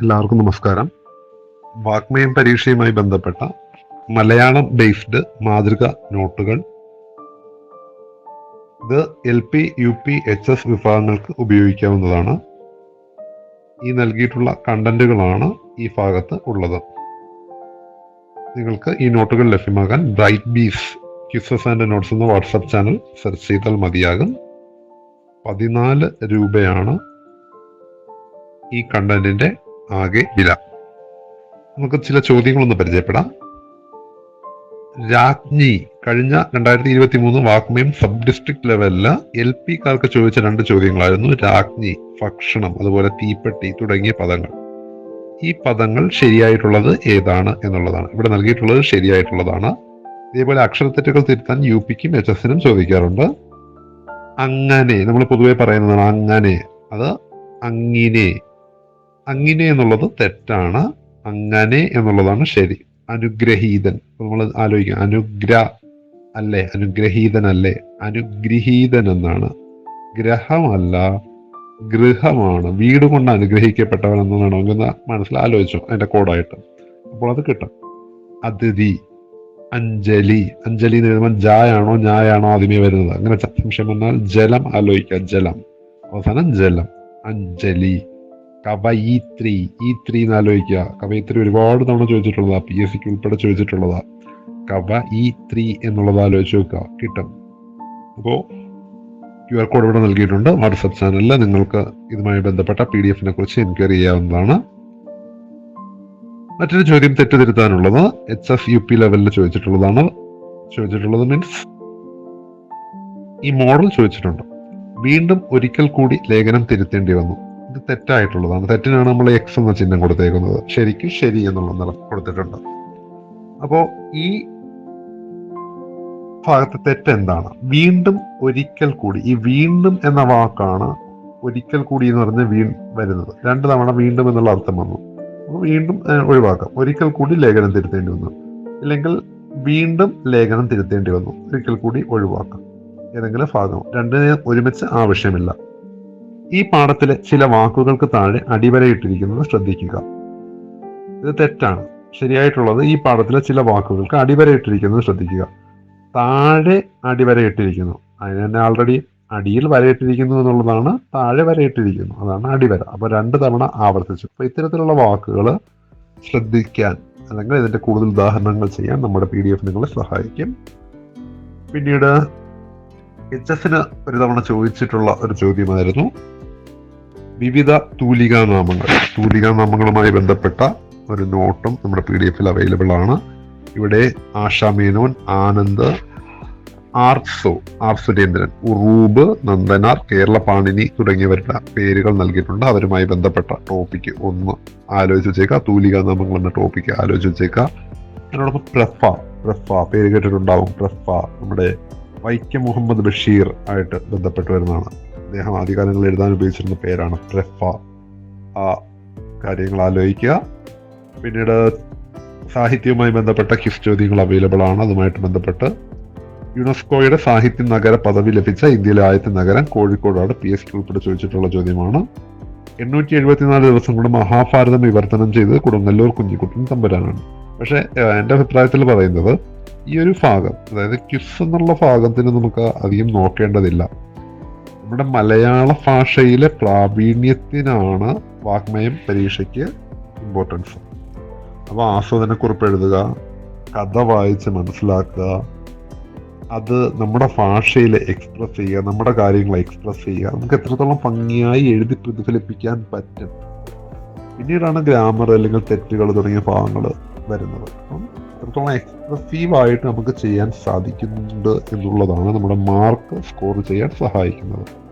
എല്ലാവർക്കും നമസ്കാരം. വാക്മയം പരീക്ഷയുമായി ബന്ധപ്പെട്ട മലയാളം ബേസ്ഡ് മാതൃക നോട്ടുകൾ. ഇത് L P U P H S വിഭാഗങ്ങൾക്ക് ഉപയോഗിക്കാവുന്നതാണ്. ഈ നൽകിയിട്ടുള്ള കണ്ടന്റുകളാണ് ഈ ഭാഗത്ത് ഉള്ളത്. നിങ്ങൾക്ക് ഈ നോട്ടുകൾ ലഭ്യമാകാൻ bright bees cues and notes എന്ന വാട്സപ്പ് ചാനൽ സെർച്ച് ചെയ്താൽ മതിയാകും. പതിനാല് രൂപയാണ് ഈ കണ്ടന്റിന്റെ ആകെ വില. നമുക്ക് ചില ചോദ്യങ്ങളൊന്ന് പരിചയപ്പെടാം. രാജ്ഞി കഴിഞ്ഞ രണ്ടായിരത്തി ഇരുപത്തി മൂന്ന് വാക്മയം സബ് ഡിസ്ട്രിക്ട് ലെവലിൽ എൽ കാർക്ക് ചോദിച്ച രണ്ട് ചോദ്യങ്ങളായിരുന്നു. രാജ്ഞി ഭക്ഷണം അതുപോലെ തീപ്പെട്ടി തുടങ്ങിയ പദങ്ങൾ. ഈ പദങ്ങൾ ശരിയായിട്ടുള്ളത് ഏതാണ് എന്നുള്ളതാണ്. ഇവിടെ നൽകിയിട്ടുള്ളത് ശരിയായിട്ടുള്ളതാണ്. ഇതേപോലെ അക്ഷരത്തെറ്റുകൾ തിരുത്താൻ യു പിക്കും എച്ച് എസിനും ചോദിക്കാറുണ്ട്. അങ്ങനെ നമ്മൾ പൊതുവെ പറയുന്നതാണ് അങ്ങനെ. അത് അങ്ങിനെ. അങ്ങിനെ എന്നുള്ളത് തെറ്റാണ്. അങ്ങനെ എന്നുള്ളതാണ് ശരി. അനുഗ്രഹീതൻ. നമ്മൾ ആലോചിക്കുക അനുഗ്ര അല്ലേ? അനുഗ്രഹീതൻ അല്ലേ അനുഗ്രഹീതൻ എന്നാണ്. ഗ്രഹമല്ല ഗൃഹമാണ്. വീട് കൊണ്ട് അനുഗ്രഹിക്കപ്പെട്ടവൻ എന്ന് വേണമെങ്കിൽ മനസ്സിൽ ആലോചിച്ചു അതിന്റെ കോഡായിട്ട്. അപ്പോൾ അത് കിട്ടും. അതിഥി അഞ്ജലി. അഞ്ജലി എന്ന് എഴുതുമ്പോൾ ജായാണോ ഞായാണോ ആദ്യമേ വരുന്നത്? അങ്ങനെ സംശയം വന്നാൽ ജലം ആലോചിക്കുക ജലം. അവസാനം ജലം. അഞ്ജലി. കവയിത്രി ഈ ത്രീ എന്ന് ആലോചിക്കുക. കവയിത്രി ഒരുപാട് തവണ ചോദിച്ചിട്ടുള്ളതാ പി എസ് സിക്ക് ഉൾപ്പെടെ ചോദിച്ചിട്ടുള്ളതാ. കവ ഈ ത്രീ എന്നുള്ളത് ആലോചിച്ച് നോക്കുക കിട്ടും. അപ്പോൾ ക്യു ആർ കോഡ് ഇവിടെ നൽകിയിട്ടുണ്ട്. വാട്സപ്പ് ചാനലിൽ നിങ്ങൾക്ക് ഇതുമായി ബന്ധപ്പെട്ട പി ഡി എഫിനെ കുറിച്ച് എൻക്വയറി ചെയ്യാവുന്നതാണ്. മറ്റൊരു ചോദ്യം തെറ്റുതിരുത്താനുള്ളത് എച്ച് എഫ് യു പി ലെവലിൽ ചോദിച്ചിട്ടുള്ളതാണ്. ചോദിച്ചിട്ടുള്ളത് മീൻസ് ഈ മോഡൽ ചോദിച്ചിട്ടുണ്ട്. വീണ്ടും ഒരിക്കൽ കൂടി ലേഖനം തിരുത്തേണ്ടി വന്നു. ഇത് തെറ്റായിട്ടുള്ളതാണ് തെറ്റിനാണ് നമ്മൾ എക്സ് എന്ന ചിഹ്നം കൊടുത്തേക്കുന്നത്. ശരിക്കും ശരി എന്നുള്ള നിറം കൊടുത്തിട്ടുണ്ട്. അപ്പോ ഈ ഭാഗത്തെ തെറ്റ് എന്താണ്? വീണ്ടും ഒരിക്കൽ കൂടി ഈ വീണ്ടും എന്ന വാക്കാണ് ഒരിക്കൽ കൂടി എന്ന് പറഞ്ഞ് വീ വരുന്നത്. രണ്ട് തവണ വീണ്ടും എന്നുള്ള അർത്ഥം വന്നു. അപ്പൊ വീണ്ടും ഒഴിവാക്കാം. ഒരിക്കൽ കൂടി ലേഖനം തിരുത്തേണ്ടി വന്നു. ഇല്ലെങ്കിൽ വീണ്ടും ലേഖനം തിരുത്തേണ്ടി വന്നു. ഒരിക്കൽ കൂടി ഒഴിവാക്കാം. ഏതെങ്കിലും ഭാഗം. രണ്ടിനെ ഒരുമിച്ച് ആവശ്യമില്ല. ഈ പാഠത്തിലെ ചില വാക്കുകൾക്ക് താഴെ അടിവരയിട്ടിരിക്കുന്നത് ശ്രദ്ധിക്കുക. ഇത് തെറ്റാണ്. ശരിയായിട്ടുള്ളത് ഈ പാഠത്തിലെ ചില വാക്കുകൾക്ക് അടിവരയിട്ടിരിക്കുന്നത് ശ്രദ്ധിക്കുക. താഴെ അടിവരയിട്ടിരിക്കുന്നു. അതിന് തന്നെ ആൾറെഡി അടിയിൽ വരയിട്ടിരിക്കുന്നു എന്നുള്ളതാണ് താഴെ വരയിട്ടിരിക്കുന്നു. അതാണ് അടിവര. അപ്പോൾ രണ്ട് തവണ ആവർത്തിച്ചു. അപ്പൊ ഇത്തരത്തിലുള്ള വാക്കുകൾ ശ്രദ്ധിക്കാൻ അല്ലെങ്കിൽ ഇതിന്റെ കൂടുതൽ ഉദാഹരണങ്ങൾ ചെയ്യാൻ നമ്മുടെ പി ഡി എഫ് നിങ്ങളെ സഹായിക്കും. പിന്നീട് എച്ച് എസിന് ഒരു തവണ ചോദിച്ചിട്ടുള്ള ഒരു ചോദ്യമായിരുന്നു. വിവിധ തൂലികാനാമങ്ങൾ. തൂലികാനാമങ്ങളുമായി ബന്ധപ്പെട്ട ഒരു നോട്ടും നമ്മുടെ പി ഡി എഫിൽ അവൈലബിൾ ആണ്. ഇവിടെ ആശാ മേനോൻ ആനന്ദ് ആർസോ ആർ സുരേന്ദ്രൻ ഉറൂബ് നന്ദനാർ കേരള പാണിനി തുടങ്ങിയവരുടെ പേരുകൾ നൽകിയിട്ടുണ്ട്. അവരുമായി ബന്ധപ്പെട്ട ടോപ്പിക്ക് ഒന്ന് ആലോചിച്ച് വെച്ചേക്കുക. തൂലിക നാമങ്ങൾ എന്ന ടോപ്പിക്ക് ആലോചിച്ച് വെച്ചേക്കുക. അതിനോടൊപ്പം പ്രഫ പ്രഫ പേര് കേട്ടിട്ടുണ്ടാവും. പ്രഫ നമ്മുടെ വൈക്കം മുഹമ്മദ് ബഷീർ ആയിട്ട് ബന്ധപ്പെട്ട് വരുന്നതാണ്. അദ്ദേഹം ആദ്യകാലങ്ങളിൽ എഴുതാൻ ഉപയോഗിച്ചിരുന്ന പേരാണ് ട്രെഫ ആ കാര്യങ്ങൾ ആലോചിക്കുക. പിന്നീട് സാഹിത്യവുമായി ബന്ധപ്പെട്ട ക്വിസ് ചോദ്യങ്ങൾ അവൈലബിൾ ആണ്. അതുമായിട്ട് ബന്ധപ്പെട്ട് യുനെസ്കോയുടെ സാഹിത്യ നഗര പദവി ലഭിച്ച ഇന്ത്യയിലെ ആദ്യത്തെ നഗരം കോഴിക്കോടാണ്. പി എസ് ടി ഉൾപ്പെടെ ചോദിച്ചിട്ടുള്ള ചോദ്യമാണ്. എണ്ണൂറ്റി എഴുപത്തിനാല് ദിവസം കൊണ്ട് മഹാഭാരതം വിവർത്തനം ചെയ്ത് കൊടുങ്ങല്ലൂർ കുഞ്ഞിക്കുട്ടൻ തമ്പുരാനാണ്. പക്ഷേ എന്റെ അഭിപ്രായത്തിൽ പറയുന്നത് ഈ ഒരു ഭാഗം അതായത് ക്വിസ് എന്നുള്ള ഭാഗത്തിന് നമുക്ക് അധികം നോക്കേണ്ടതില്ല. നമ്മുടെ മലയാള ഭാഷയിലെ പ്രാവീണ്യത്തിനാണ് വാഗ്മയം പരീക്ഷയ്ക്ക് ഇമ്പോർട്ടൻസ് അപ്പോൾ ആസ്വാദനക്കുറിപ്പ് എഴുതുക കഥ വായിച്ച് മനസ്സിലാക്കുക അത് നമ്മുടെ ഭാഷയിൽ എക്സ്പ്രസ് ചെയ്യുക നമ്മുടെ കാര്യങ്ങൾ എക്സ്പ്രസ് ചെയ്യുക. നമുക്ക് എത്രത്തോളം ഭംഗിയായി എഴുതി പ്രതിഫലിപ്പിക്കാൻ പറ്റും. പിന്നീടാണ് ഗ്രാമർ അല്ലെങ്കിൽ തെറ്റുകൾ തുടങ്ങിയ ഭാഗങ്ങൾ വരുന്നത്. അപ്പം എത്രത്തോളം എക്സ്പ്രസീവായിട്ട് നമുക്ക് ചെയ്യാൻ സാധിക്കുന്നുണ്ട് എന്നുള്ളതാണ് നമ്മുടെ മാർക്ക് സ്കോർ ചെയ്യാൻ സഹായിക്കുന്നത്.